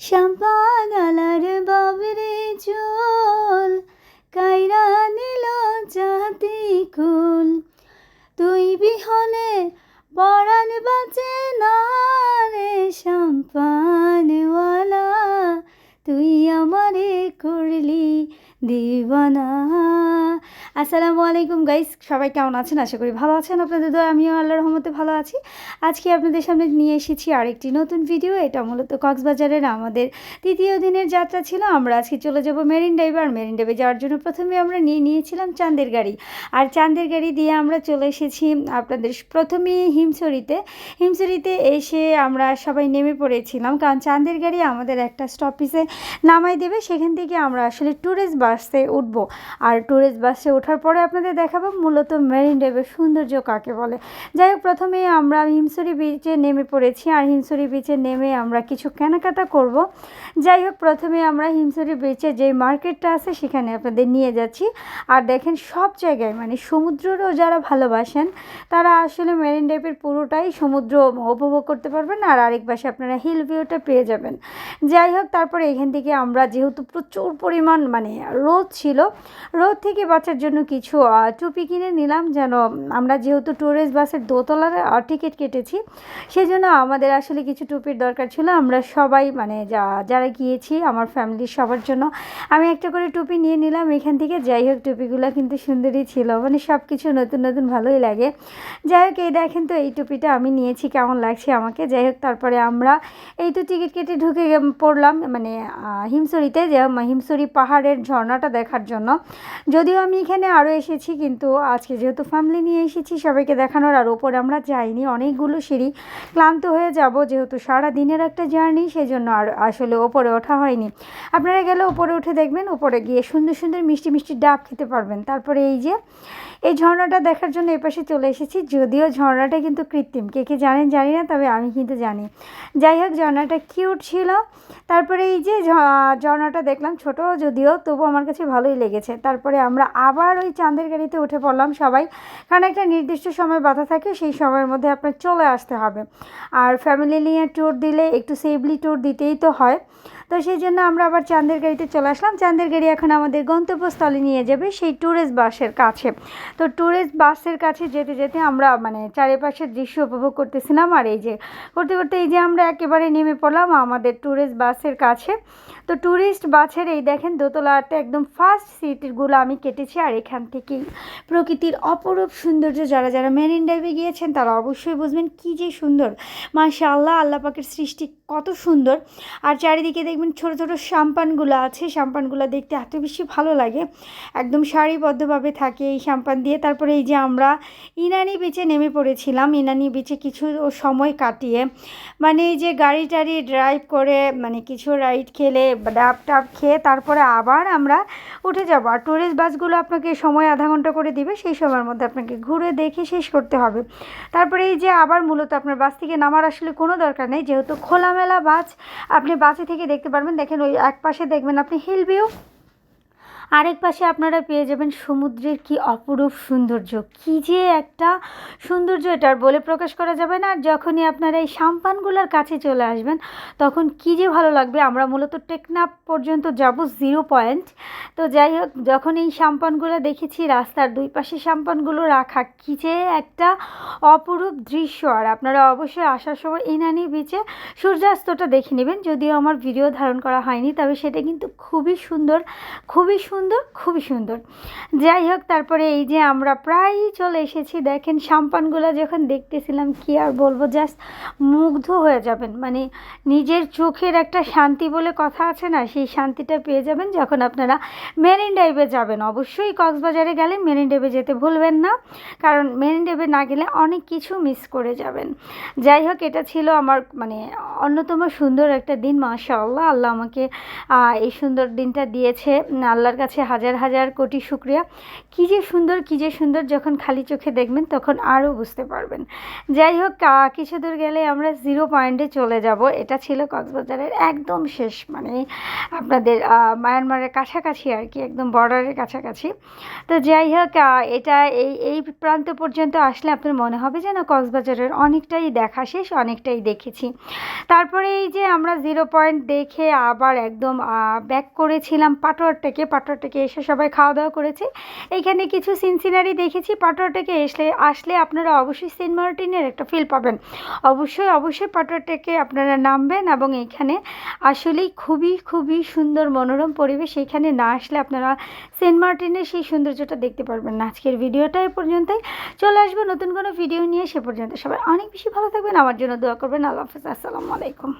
শ্যাম্পাগালার বাবরে জল কাইরা নিল জাতি কুল। তুই বিহনে পরাণ বাঁচে না রে শ্যাম্পানওয়ালা, তুই আমারে করলি দিবানা আসসালামু আলাইকুম গাইস, সবাই কেমন আছেন? আশা করি ভালো আছেন। আপনাদের দয়া, আমিও আল্লাহর রহমতে ভালো আছি। আজকে আপনাদের সামনে নিয়ে এসেছি আরেকটি নতুন ভিডিও এটা মূলত কক্সবাজারের আমাদের তৃতীয় দিনের যাত্রা ছিল। আমরা আজকে চলে যাব মেরিন ড্রাইভ। আর মেরিন ড্রাইভে যাওয়ার জন্য প্রথমে আমরা নিয়ে নিয়েছিলাম চাঁদের গাড়ি। আর চাঁদের গাড়ি দিয়ে আমরা চলে এসেছি আপনাদের প্রথমে হিমছড়িতে। হিমছড়িতে এসে আমরা সবাই নেমে পড়েছিলাম। কারণ চাঁদের গাড়ি আমাদের একটা স্টপেজে নামাই দেবে। সেখান থেকে আমরা আসলে ট্যুরিস্ট বাসে উঠবো। আর ট্যুরিস্ট বাসে ওঠার পরে আপনাদের দেখাবো মূলত মেরিন ড্রাইভের সৌন্দর্য কাকে বলে। যাই হোক প্রথমে আমরা হিমসরি বিচে নেমে পড়েছি আর হিমসরি বিচে নেমে আমরা কিছু কেনাকাটা করব। যাই হোক, প্রথমে আমরা হিমসরি বিচে যে মার্কেটটা আছে সেখানে আপনাদের নিয়ে যাচ্ছি। আর দেখেন, সব জায়গায় মানে সমুদ্ররও যারা ভালোবাসেন, তারা আসলে মেরিন ড্রাইভের পুরোটাই সমুদ্র উপভোগ করতে পারবেন আর আরেক পাশে আপনারা হিল ভিউটা পেয়ে যাবেন। যাই হোক, তারপরে এখান থেকে আমরা যেহেতু প্রচুর পরিমাণ মানে রোদ ছিল, রোদ থেকে বাঁচার জন্য কিছু টুপি কিনে নিলাম। যেন আমরা যেহেতু ট্যুরিস্ট বাসের দোতলার টিকিট কেটেছি, সেজন্য আমাদের আসলে কিছু টুপির দরকার ছিল। আমরা সবাই মানে যা, যারা গিয়েছি, আমার ফ্যামিলির সবার জন্য, আমি একটা করে টুপি নিয়ে নিলাম এখান থেকে। যাই হোক, টুপিগুলো কিন্তু সুন্দরই ছিল। মানে সব কিছু নতুন নতুন ভালোই লাগে। যাই হোক, এই দেখেন তো, এই টুপিটা আমি নিয়েছি, কেমন লাগছে আমাকে। যাই হোক, তারপরে আমরা এই তো টিকিট কেটে ঢুকে পড়লাম মানে হিমসরিতে যে হিমসরি পাহাড়ের ঝর্ণাটা দেখার জন্য। যদিও আমি এখানে আরও এসেছি, কিন্তু আজকে যেহেতু ফ্যামিলি নিয়ে এসেছি, সবাইকে দেখানোর আর ওপরে আমরা যাইনি। অনেকগুলো সিঁড়ি ক্লান্ত হয়ে যাব, যেহেতু সারা দিনের একটা জার্নি সেই জন্য আর আসলে ওপরে ওঠা হয়নি। আপনারা গেলে ওপরে উঠে দেখবেন, ওপরে গিয়ে সুন্দর সুন্দর মিষ্টি মিষ্টি ডাব খেতে পারবেন। তারপরে এই যে, এই ঝর্ণাটা দেখার জন্য এপাশে চলে এসেছি, যদিও ঝর্ণাটা কিন্তু কৃত্রিম। কে কে জানেন জানি না, তবে আমি কিন্তু জানি। যাই হোক, ঝর্ণাটা কিউট ছিল। তারপরে এই যে ঝর্ণাটা দেখলাম ছোট, যদিও তবু আমার কাছে ভালোই লেগেছে। তারপরে আমরা আবার ওই চাঁদের গাড়িতে উঠে পড়লাম সবাই। কারণ একটা নির্দিষ্ট সময় বাধা থাকে, সেই সময়ের মধ্যে আপনার চলে আসতে হবে। আর ফ্যামিলি নিয়ে ট্যুর দিলে একটু সেফলি ট্যুর দিতেই তো হয়। তো সেই জন্য আমরা আবার চাঁদের গাড়িতে চলে আসলাম। চাঁদের গাড়ি এখন আমাদের গন্তব্যস্থলে নিয়ে যাবে সেই ট্যুরিস্ট বাসের কাছে। তো ট্যুরিস্ট বাসের কাছে যেতে যেতে আমরা মানে চারিপাশের দৃশ্য উপভোগ করতেছিলাম আর এই যে করতে করতে এই যে আমরা একেবারে নেমে পড়লাম আমাদের ট্যুরিস্ট বাসের কাছে। তো ট্যুরিস্ট বাসের এই দেখেন দোতলাতে একদম ফার্স্ট সিটগুলো আমি কেটেছি আর এখান থেকেই প্রকৃতির অপরূপ সৌন্দর্য যারা যারা মেরিন ড্রাইভে গিয়েছেন তারা অবশ্যই বুঝবেন কী যে সুন্দর। মাশা আল্লাহ আল্লাহ সৃষ্টি কত সুন্দর। আর চারিদিকে দেখবেন ছোট ছোট সাম্পানগুলো আছে, সাম্পানগুলো দেখতে এত বেশি ভালো লাগে। একদম সারিবদ্ধভাবে থাকে এই সাম্পান দিয়ে। তারপরে এই যে আমরা ইনানি বিচে নেমে পড়েছিলাম। ইনানি বিচে কিছু সময় কাটিয়ে মানে এই যে গাড়ি টাড়ি ড্রাইভ করে মানে কিছু রাইড খেলে, ডাব টাব খেয়ে তারপরে আবার আমরা উঠে যাব। আর ট্যুরিস্ট বাসগুলো আপনাকে সময় আধা ঘণ্টা করে দিবে, সেই সময়ের মধ্যে আপনাকে ঘুরে দেখে শেষ করতে হবে। তারপরে এই যে আবার মূলত আপনার বাস থেকে নামার আসলে কোনো দরকার নেই। যেহেতু খোলামেলা বাস আপনি বাসে থেকে দেখতে পারবেন। দেখেন ওই এক পাশে দেখবেন আপনি হিল ভিউ আরেক পাশে আপনারা পেয়ে যাবেন সমুদ্রের কি অপরূপ সৌন্দর্য। কি যে একটা সৌন্দর্য এটার বলে প্রকাশ করা যাবে না। আর যখনই আপনারা এই সাম্পানগুলোর কাছে চলে আসবেন, তখন কি যে ভালো লাগবে। আমরা মূলত টেকনাপ পর্যন্ত যাব জিরো পয়েন্ট। তো যাই হোক, যখন এই সাম্পানগুলো দেখেছি, রাস্তার দুই পাশে সাম্পানগুলো রাখা, কি যে একটা অপরূপ দৃশ্য। আর আপনারা অবশ্যই আসার সময় ইনানি বিচে সূর্যাস্তটা দেখে নেবেন। যদিও আমার ভিডিও ধারণ করা হয়নি, তবে সেটা কিন্তু খুবই সুন্দর খুবই সুন্দর খুবই সুন্দর। যাই হোক, তারপরে এই যে আমরা প্রায়ই চলে এসেছি, দেখেন সাম্পানগুলো যখন দেখতেছিলাম, কি আর বলব জাস্ট মুগ্ধ হয়ে যাবেন। মানে নিজের চোখের একটা শান্তি বলে কথা আছে না, সেই শান্তিটা পেয়ে যাবেন যখন আপনারা মেরিন ড্রাইভে যাবেন। অবশ্যই কক্সবাজারে গেলে মেরিন ড্রাইভে যেতে ভুলবেন না, কারণ মেরিন ড্রাইভে না গেলে অনেক কিছু মিস করে যাবেন। যাই হোক, এটা ছিল আমার মানে অন্যতম সুন্দর একটা দিন, মাশাআল্লাহ। আল্লাহ আমাকে এই সুন্দর দিনটা দিয়েছে। আল্লাহর কাছে হাজার হাজার কোটি শুক্রিয়া। কী যে সুন্দর, কী যে সুন্দর যখন খালি চোখে দেখবেন, তখন আরও বুঝতে পারবেন। যাই হোক কিছু দূর গেলে আমরা জিরো পয়েন্টে চলে যাব। এটা ছিল কক্সবাজারের একদম শেষ মানে আপনাদের মায়ানমারের কাছাকাছি আর কি, একদম বর্ডারের কাছাকাছি। তো যাই হোক এটা এই এই প্রান্ত পর্যন্ত আসলে আপনার মনে হবে যে না কক্সবাজারের অনেকটাই দেখা শেষ, অনেকটাই দেখেছি। তারপরে এই যে আমরা জিরো পয়েন্ট দেখে আবার একদম ব্যাক করেছিলাম পাটোয়ার থেকে। পাটোয়ার থেকে এসে সবাই খাওয়া দাওয়া করেছি। এইখানে কিছু সিনসিনারি দেখেছি। পাটোয়ার থেকে এসলে, আসলে আপনারা অবশ্যই সেন্ট মার্টিনের একটা ফিল পাবেন। অবশ্যই অবশ্যই পাটোয়ার থেকে আপনারা নামবেন এবং এখানে আসলেই খুবই খুবই সুন্দর মনোরম পরিবেশ। এখানে না আসলে আপনারা সেন্ট মার্টিনের সেই সৌন্দর্যটা দেখতে পারবেন না। আজকের ভিডিওটা এ পর্যন্তই। চলে আসব নতুন কোনো ভিডিও নিয়ে। সে পর্যন্ত সবাই অনেক বেশি ভালো থাকবেন। আমার জন্য দোয়া করবেন। আল্লাহ হাফেজ। আসসালামু আলাইকুম